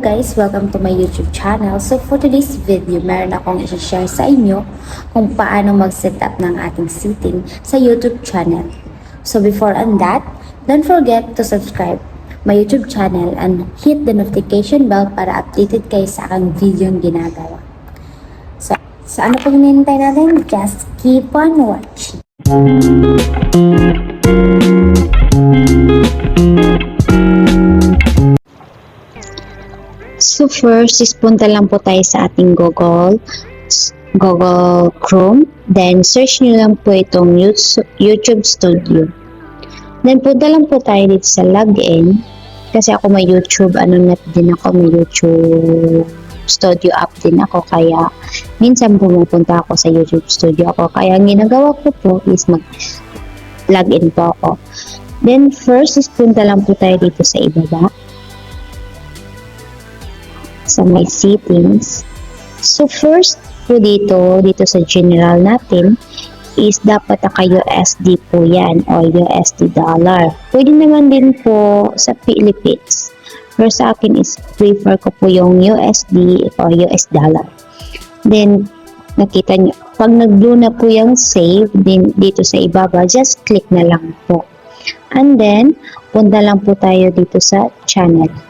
guys! Welcome to my YouTube channel. So for today's video, meron akong i-share sa inyo kung paano mag-set up ng ating setting sa YouTube channel. So before on that, don't forget to subscribe my YouTube channel and hit the notification bell para updated kayo sa aking video yung ginagawa. So, so ano pang hinihintay natin? Just keep on watching. So first is punta lang po tayo sa ating Google Google Chrome. Then search nyo lang po itong YouTube Studio. Then punta lang po tayo dito sa login. Kasi ako may YouTube, ano net din ako, may YouTube Studio app din ako. Kaya minsan pumupunta ako sa YouTube Studio ako. Kaya ang ginagawa ko po is mag login po ako. Then first is punta lang po tayo dito sa ibaba sa my settings. So first po dito, dito sa general natin, is dapat naka-USD po yan o USD dollar. Pwede naman din po sa Philippines. Pero sa akin is prefer ko po yung USD o US dollar. Then, nakita nyo, pag nag-blue na po yung save din dito sa ibaba, just click na lang po. And then, punta lang po tayo dito sa channel.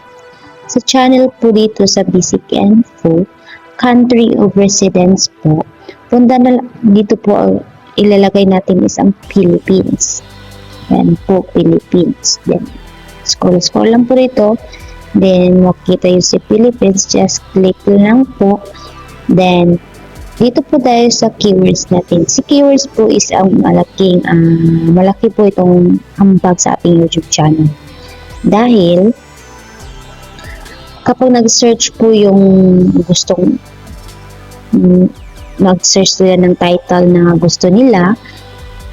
Sa channel po dito sa Basic Info, country of residence po, punta na dito po ang ilalagay natin is ang Philippines. Yan po, Philippines. Then, scroll, scroll lang po dito. Then, makita yung si Philippines, just click lang po. Then, dito po tayo sa keywords natin. Si keywords po is ang malaking, ah, malaki po itong ambag sa ating YouTube channel. Dahil, kapag nag-search po yung gustong mm, mag-search sila ng title na gusto nila,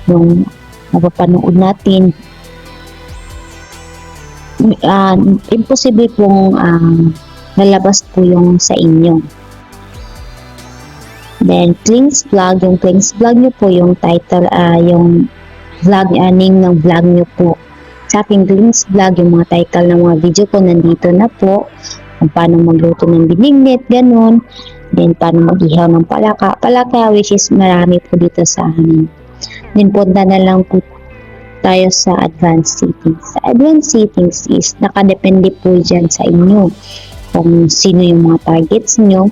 yung mapapanood natin, ah, imposible pong ah, lalabas po yung sa inyo. Then, Klings Vlog, yung Klings Vlog nyo po, yung title, ah, yung vlog, uh, name ng vlog nyo po. Sa aking Klings Vlog, yung mga title ng mga video ko, nandito na po. Kung paano magluto ng binignit, ganun. Then, paano mag-ihaw ng palaka. Palaka, which is marami po dito sa amin. Then, punta na lang po tayo sa advanced settings. Sa advanced settings is nakadepende po dyan sa inyo kung sino yung mga targets nyo.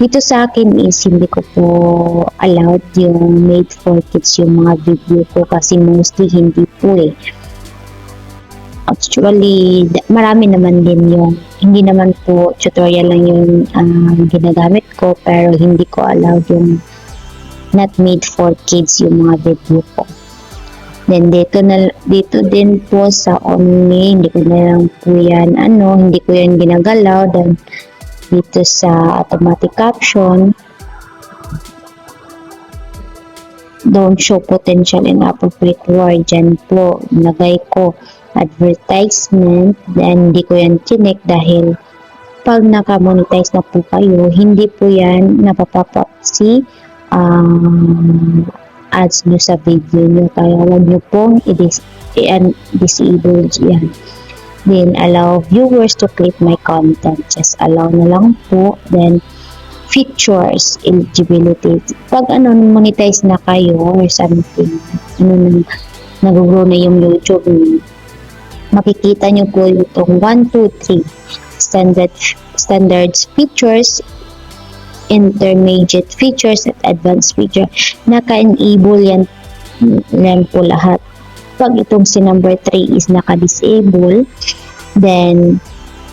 Dito sa akin is hindi ko po allowed yung made for kids yung mga video ko kasi mostly hindi po eh. Actually, marami naman din yung hindi naman po tutorial lang yung ah, ginagamit ko pero hindi ko allowed yung not made for kids yung mga video ko. Then dito na dito din po sa only, hindi ko na lang po yan ano, hindi ko yan ginagalaw. Then dito sa automatic caption don't show potential and appropriate word. Dyan po nagay ko advertisement then hindi ko yan chinek dahil pag naka-monetize na po kayo hindi po yan napapapap si um, ads nyo sa video nyo. Kaya huwag nyo pong i-dis- i-disable yan. Then allow viewers to click my content. Just allow na lang po. Then features eligibility. Pag ano monetize na kayo or something ano na nag-grow na yung YouTube niyo makikita nyo po itong 1, 2, 3 standard standards features intermediate features at advanced feature. Naka-enable yan yan po lahat. Pag itong si number 3 is naka-disable then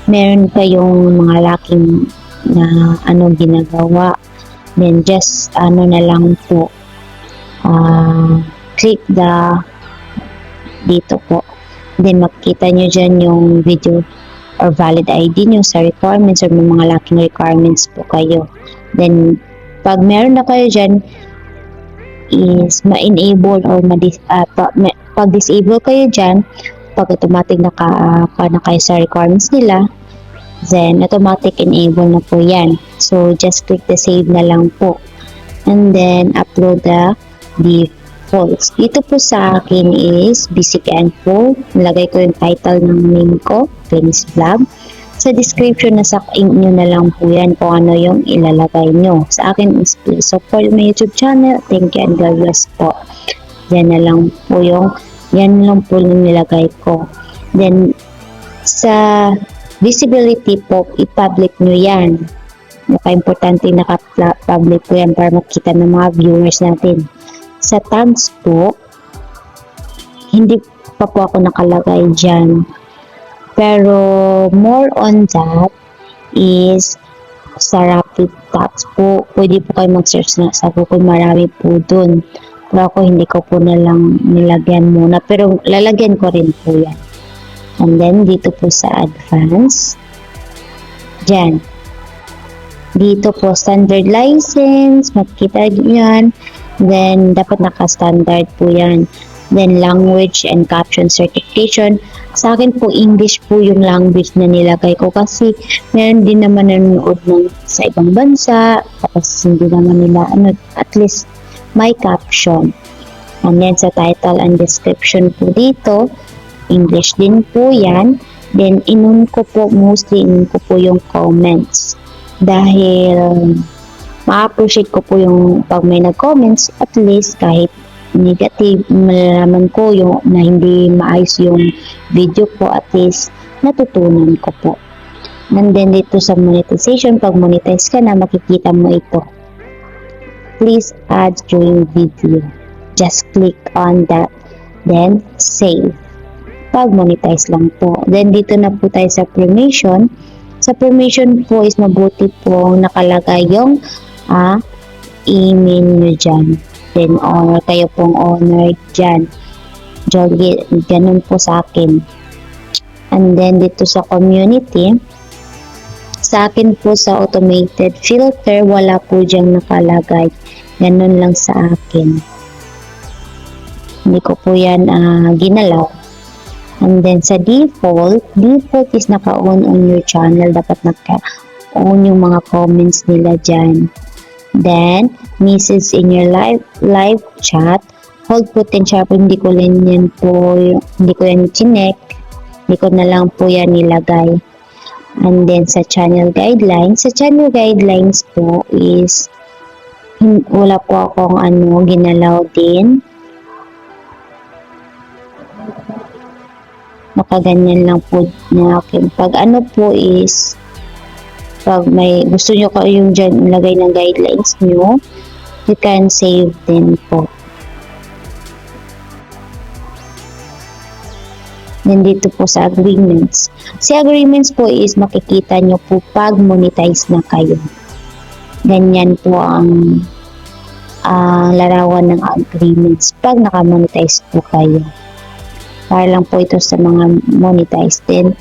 meron kayong mga laking na ano ginagawa. Then just ano na lang po ah, click the dito po then makikita nyo dyan yung video or valid ID nyo sa requirements or may mga laking requirements po kayo. Then pag meron na kayo dyan is ma-enable or ma uh, ma- pag disable kayo dyan pag automatic naka, pa na kayo sa requirements nila then automatic enable na po yan. So just click the save na lang po. And then upload the defaults dito po sa akin is basic info nilagay ko yung title ng name ko Dennis Vlog Sa description na sa inyo na lang po yan kung ano yung ilalagay nyo. Sa akin is please support my YouTube channel. Thank you and God bless po. Yan na lang po yung, yan lang po yung nilagay ko. Then, sa visibility po, i-public nyo yan. Naka-importante naka-public yan para makita ng mga viewers natin. Sa po, hindi pa po ako nakalagay dyan. Pero more on that is sa rapid tags po, pwede po kayo mag-search na sa Google, marami po dun. Pero ako hindi ko po na lang nilagyan muna. Pero lalagyan ko rin po yan. And then, dito po sa advance. Diyan. Dito po, standard license. Makikita nyo yan. Then, dapat naka-standard po yan. Then, language and caption certification. Sa akin po, English po yung language na nilagay ko kasi meron din naman nanonood ng sa ibang bansa. Tapos, hindi naman nila, ano, at least, may caption. And then, sa title and description po dito, English din po yan. Then, inun ko po, mostly inun ko po yung comments. Dahil, ma-appreciate ko po yung pag may nag-comments, at least kahit negative, malalaman ko yung na hindi maayos yung video ko, at least natutunan ko po. And then, dito sa monetization, pag monetize ka na, makikita mo ito. Please add during video. Just click on that. Then, save pag monetize lang po. Then dito na po tayo sa permission. Sa permission po is mabuti po nakalagay yung ah, email nyo dyan. Then owner, kayo pong owner dyan. Jogi, ganun po sa akin. And then dito sa community, sa akin po sa automated filter, wala po dyan nakalagay. Ganun lang sa akin. Hindi ko po yan ah, ginalaw. And then sa default, default is naka-on on your channel. Dapat naka-on yung mga comments nila dyan. Then, message in your live live chat. Hold potential po, hindi ko lang yan po, hindi ko yan chinek. Hindi ko na lang po yan nilagay. And then sa channel guidelines, sa channel guidelines po is wala po akong ano, ginalaw din. nakaganyan lang po na akin. Pag ano po is, pag may gusto nyo ko yung dyan ilagay ng guidelines nyo, you can save din po. Then dito po sa agreements. Si agreements po is makikita nyo po pag monetize na kayo. Ganyan po ang ah, larawan ng agreements pag nakamonetize po kayo para lang po ito sa mga monetized din.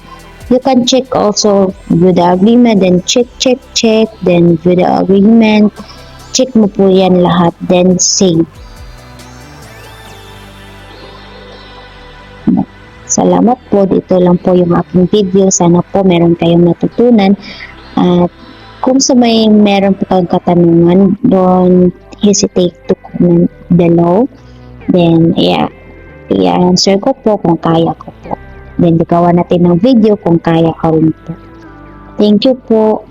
You can check also view the agreement, then check, check, check, then view the agreement. Check mo po yan lahat, then save. Salamat po. Dito lang po yung aking video. Sana po meron kayong natutunan. At kung sa may meron po kayong katanungan, don't hesitate to comment below. Then, yeah, i-answer ko po kung kaya ko po. Then, gawa natin ng video kung kaya ko rin. Thank you po.